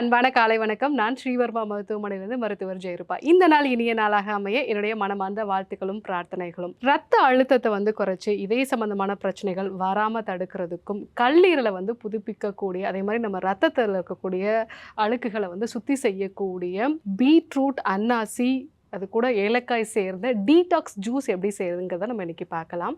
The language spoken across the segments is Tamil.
அன்பான காலை வணக்கம். நான் ஸ்ரீவர்மா மருத்துவமனையிலிருந்து மருத்துவர் ஜெயருப்பா இந்த நாள் இனிய நாளாக அமைய என்னுடைய மனமார்ந்த வாழ்த்துக்களும் பிரார்த்தனைகளும். ரத்த அழுத்தத்தை வந்து குறைச்சி இதய சம்பந்தமான பிரச்சனைகள் வராமல் தடுக்கிறதுக்கும் கல்லீரலை வந்து புதுப்பிக்கக்கூடிய அதே மாதிரி நம்ம ரத்தத்தில் இருக்கக்கூடிய அழுக்குகளை வந்து சுத்தி செய்யக்கூடிய பீட்ரூட் அன்னாசி அது கூட ஏலக்காய் சேர்ந்த டீடாக்ஸ் ஜூஸ் எப்படி செய்யறதுங்கிறத நம்ம இன்னைக்கு பார்க்கலாம்.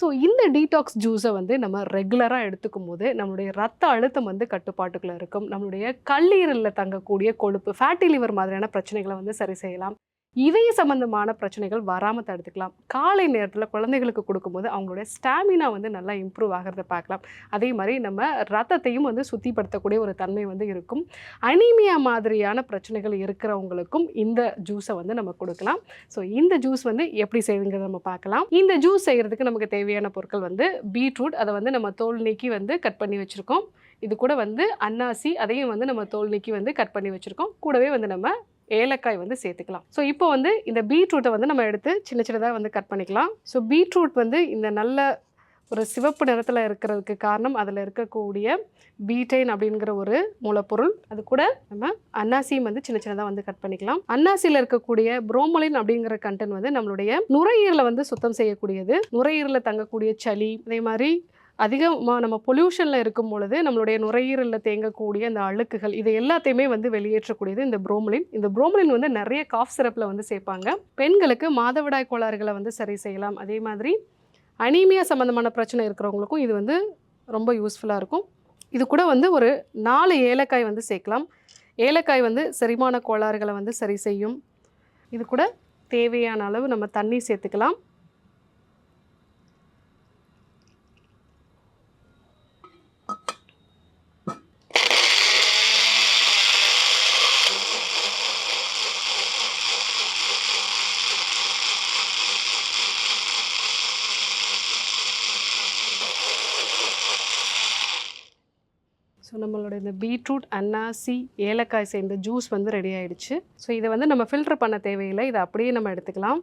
ஸோ இந்த டீடாக்ஸ் ஜூஸை வந்து நம்ம ரெகுலராக எடுத்துக்கும் போது நம்மளுடைய ரத்த அழுத்தம் வந்து கட்டுப்பாட்டுக்குள்ளே இருக்கும். நம்மளுடைய கல்லீரலில் தங்கக்கூடிய கொழுப்பு ஃபேட்டி லிவர் மாதிரியான பிரச்சனைகளை வந்து சரி செய்யலாம். இதய சம்பந்தமான பிரச்சனைகள் வராமல் தடுத்துக்கலாம். காலை நேரத்தில் குழந்தைகளுக்கு கொடுக்கும்போது அவங்களுடைய ஸ்டாமினா வந்து நல்லா இம்ப்ரூவ் ஆகிறத பார்க்கலாம். அதே மாதிரி நம்ம ரத்தத்தையும் வந்து சுத்திப்படுத்தக்கூடிய ஒரு தன்மை வந்து இருக்கும். அனீமியா மாதிரியான பிரச்சனைகள் இருக்கிறவங்களுக்கும் இந்த ஜூஸை வந்து நம்ம கொடுக்கலாம். ஸோ இந்த ஜூஸ் வந்து எப்படி செய்யுங்கிறத நம்ம பார்க்கலாம். இந்த ஜூஸ் செய்கிறதுக்கு நமக்கு தேவையான பொருட்கள் வந்து பீட்ரூட் அதை வந்து நம்ம தோல் நீக்கி வந்து கட் பண்ணி வச்சுருக்கோம். இது கூட வந்து அன்னாசி அதையும் வந்து நம்ம தோல் நீக்கி வந்து கட் பண்ணி வச்சுருக்கோம். கூடவே வந்து நம்ம ஏலக்காய் வந்து சேர்த்துக்கலாம். ஸோ இப்போ வந்து இந்த பீட்ரூட்டை வந்து நம்ம எடுத்து சின்ன சின்னதாக வந்து கட் பண்ணிக்கலாம். ஸோ பீட்ரூட் வந்து இந்த நல்ல ஒரு சிவப்பு நிறத்தில் இருக்கிறதுக்கு காரணம் அதில் இருக்கக்கூடிய பீட்டைன் அப்படிங்கிற ஒரு மூலப்பொருள். அது கூட நம்ம அன்னாசியும் வந்து சின்ன சின்னதாக வந்து கட் பண்ணிக்கலாம். அன்னாசியில் இருக்கக்கூடிய புரோமலின் அப்படிங்கிற கண்டென்ட் வந்து நம்மளுடைய நுரையீரலை வந்து சுத்தம் செய்யக்கூடியது. நுரையீரலில் தங்கக்கூடிய சளி அதே மாதிரி அதிகமாக நம்ம பொல்யூஷனில் இருக்கும் பொழுது நம்மளுடைய நுரையீரலில் தேங்கக்கூடிய அந்த அழுக்குகள் இது எல்லாத்தையுமே வந்து வெளியேற்றக்கூடியது இந்த புரோமலின் இந்த புரோமலின் வந்து நிறைய காஃப் சிரப்பில் வந்து சேர்ப்பாங்க. பெண்களுக்கு மாதவிடாய் கோளாறுகளை வந்து சரி செய்யலாம். அதே மாதிரி அனீமியா சம்மந்தமான பிரச்சனை இருக்கிறவங்களுக்கும் இது வந்து ரொம்ப யூஸ்ஃபுல்லாக இருக்கும். இது கூட வந்து ஒரு நாலு ஏலக்காய் வந்து சேர்க்கலாம். ஏலக்காய் வந்து செரிமான கோளாறுகளை வந்து சரி செய்யும். இது கூட தேவையான அளவு நம்ம தண்ணி சேர்த்துக்கலாம். ஸோ நம்மளோட இந்த பீட்ரூட் அன்னாசி ஏலக்காய் சேர்ந்த ஜூஸ் வந்து ரெடி ஆகிடுச்சு ஸோ இதை வந்து நம்ம ஃபில்டர் பண்ண தேவையில்லை. இதை அப்படியே நம்ம எடுத்துக்கலாம்.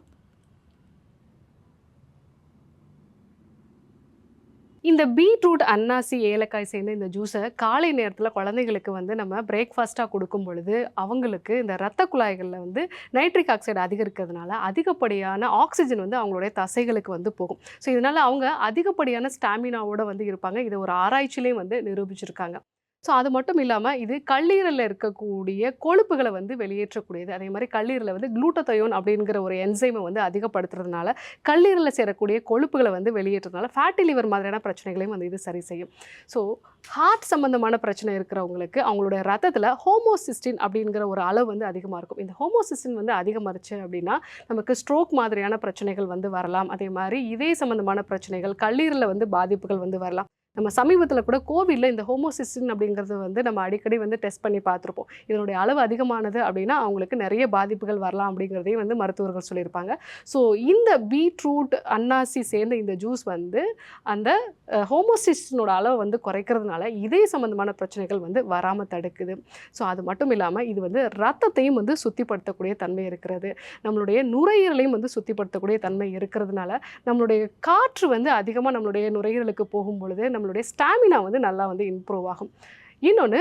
இந்த பீட்ரூட் அன்னாசி ஏலக்காய் சேர்ந்த இந்த ஜூஸை காலை நேரத்தில் குழந்தைகளுக்கு வந்து நம்ம பிரேக்ஃபாஸ்ட்டாக கொடுக்கும் பொழுது அவங்களுக்கு இந்த ரத்த குழாய்களில் வந்து நைட்ரிக் ஆக்சைடு அதிகரிக்கிறதுனால அதிகப்படியான ஆக்சிஜன் வந்து அவங்களுடைய தசைகளுக்கு வந்து போகும். ஸோ இதனால் அவங்க அதிகப்படியான ஸ்டாமினாவோடு வந்து இருப்பாங்க. இதை ஒரு ஆராய்ச்சியிலையும் வந்து நிரூபிச்சிருக்காங்க. ஸோ அது மட்டும் இல்லாமல் இது கல்லீரலில் இருக்கக்கூடிய கொழுப்புகளை வந்து வெளியேற்றக்கூடியது. அதே மாதிரி கல்லீரலில் வந்து குளூட்டத்தயோன் அப்படிங்கிற ஒரு என்சைமை வந்து அதிகப்படுத்துறதுனால கல்லீரலில் சேரக்கூடிய கொழுப்புகளை வந்து வெளியேற்றதுனால ஃபேட்டி லிவர் மாதிரியான பிரச்சனைகளையும் வந்து இது சரி செய்யும். ஸோ ஹார்ட் சம்மந்தமான பிரச்சனை இருக்கிறவங்களுக்கு அவங்களுடைய ரத்தத்தில் ஹோமோசிஸ்டின் அப்படிங்கிற ஒரு அளவு வந்து அதிகமாக இருக்கும். இந்த ஹோமோசிஸ்டின் வந்து அதிகமாகிருச்சு அப்படின்னா நமக்கு ஸ்ட்ரோக் மாதிரியான பிரச்சனைகள் வந்து வரலாம். அதே மாதிரி இதே சம்மந்தமான பிரச்சனைகள் கல்லீரலில் வந்து பாதிப்புகள் வந்து வரலாம். நம்ம சமீபத்தில் கூட கோவிலில் இந்த ஹோமோசிஸ்டின் அப்படிங்கிறது வந்து நம்ம அடிக்கடி வந்து டெஸ்ட் பண்ணி பார்த்துருப்போம். இதனுடைய அளவு அதிகமானது அப்படின்னா அவங்களுக்கு நிறைய பாதிப்புகள் வரலாம் அப்படிங்கிறதையும் வந்து மருத்துவர்கள் சொல்லியிருப்பாங்க. ஸோ இந்த பீட்ரூட் அன்னாசி சேர்ந்த இந்த ஜூஸ் வந்து அந்த ஹோமோசிஸ்டினோட அளவு வந்து குறைக்கிறதுனால இதே சம்மந்தமான பிரச்சனைகள் வந்து வராமல் தடுக்குது. ஸோ அது மட்டும் இல்லாமல் இது வந்து ரத்தத்தையும் வந்து சுத்திப்படுத்தக்கூடிய தன்மை இருக்கிறது. நம்மளுடைய நுரையீரலையும் வந்து சுத்திப்படுத்தக்கூடிய தன்மை இருக்கிறதுனால நம்மளுடைய காற்று வந்து அதிகமாக நம்மளுடைய நுரையீரலுக்கு போகும் பொழுது நம்மளுடைய ஸ்டாமினா வந்து நல்லா வந்து இம்ப்ரூவ் ஆகும். இன்னொன்று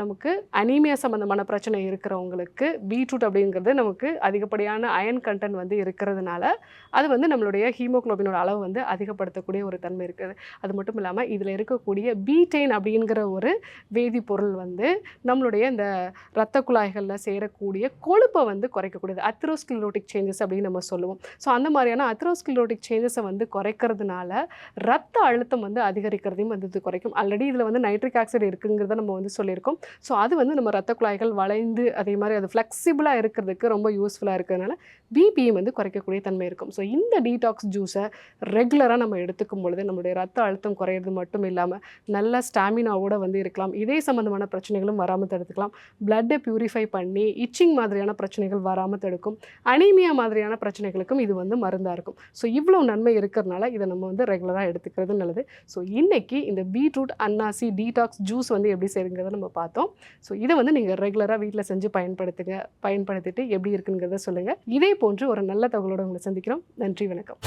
நமக்கு அனீமியா சம்மந்தமான பிரச்சனை இருக்கிறவங்களுக்கு பீட்ரூட் அப்படிங்கிறது நமக்கு அதிகப்படியான அயன் கண்டென்ட் வந்து இருக்கிறதுனால அது வந்து நம்மளுடைய ஹீமோகுளோபினோட அளவு வந்து அதிகப்படுத்தக்கூடிய ஒரு தன்மை இருக்குது. அது மட்டும் இல்லாமல் இதில் இருக்கக்கூடிய பீட்டைன் அப்படிங்கிற ஒரு வேதிப்பொருள் வந்து நம்மளுடைய இந்த இரத்த குழாய்களில் சேரக்கூடிய கொழுப்பை வந்து குறைக்கக்கூடியது. அத்ரோஸ்கிலோட்டிக் சேஞ்சஸ் அப்படின்னு நம்ம சொல்லுவோம். ஸோ அந்த மாதிரியான அத்ரோஸ்கிலோட்டிக் சேஞ்சஸை வந்து குறைக்கிறதுனால ரத்த அழுத்தம் வந்து அதிகரிக்கிறதையும் வந்து இது குறைக்கும். ஆல்ரெடி இதில் வந்து நைட்ரிக் ஆக்சைடு இருக்குங்கிறத நம்ம வந்து சொல்லியிருக்கோம். ஸோ அது வந்து நம்ம ரத்த குழாய்கள் வளைந்து அதே மாதிரி அது ஃப்ளெக்சிபிளாக இருக்கிறதுக்கு ரொம்ப யூஸ்ஃபுல்லாக இருக்கிறதுனால பிபியும் வந்து குறைக்கக்கூடிய தன்மை இருக்கும். ஸோ இந்த டீடாக்ஸ் ஜூஸை ரெகுலராக நம்ம எடுத்துக்கும் பொழுது நம்மளுடைய ரத்த அழுத்தம் குறையிறது மட்டும் இல்லாமல் நல்ல ஸ்டாமினாவோட வந்து இருக்கலாம். இதே சம்மந்தமான பிரச்சனைகளும் வராமல் தடுத்துக்கலாம். பிளட்டை பியூரிஃபை பண்ணி இச்சிங் மாதிரியான பிரச்சனைகள் வராமல் தடுக்கும். அனீமியா மாதிரியான பிரச்சனைகளுக்கும் இது வந்து மருந்தாக இருக்கும். ஸோ இவ்வளோ நன்மை இருக்கிறதுனால இதை நம்ம வந்து ரெகுலராக எடுத்துக்கிறது நல்லது. ஸோ இன்றைக்கி இந்த பீட்ரூட் அன்னாசி டீடாக்ஸ் ஜூஸ் வந்து எப்படி செய்யுங்கிறத நம்ம பார்த்தோம். ஸோ இதை வந்து நீங்கள் ரெகுலராக வீட்டில் செஞ்சு பயன்படுத்துங்க பயன்படுத்திட்டு எப்படி இருக்குங்கிறத சொல்லுங்கள் இதே போன்று ஒரு நல்ல தகவலோட உங்களை சந்திக்கிறோம். நன்றி வணக்கம்.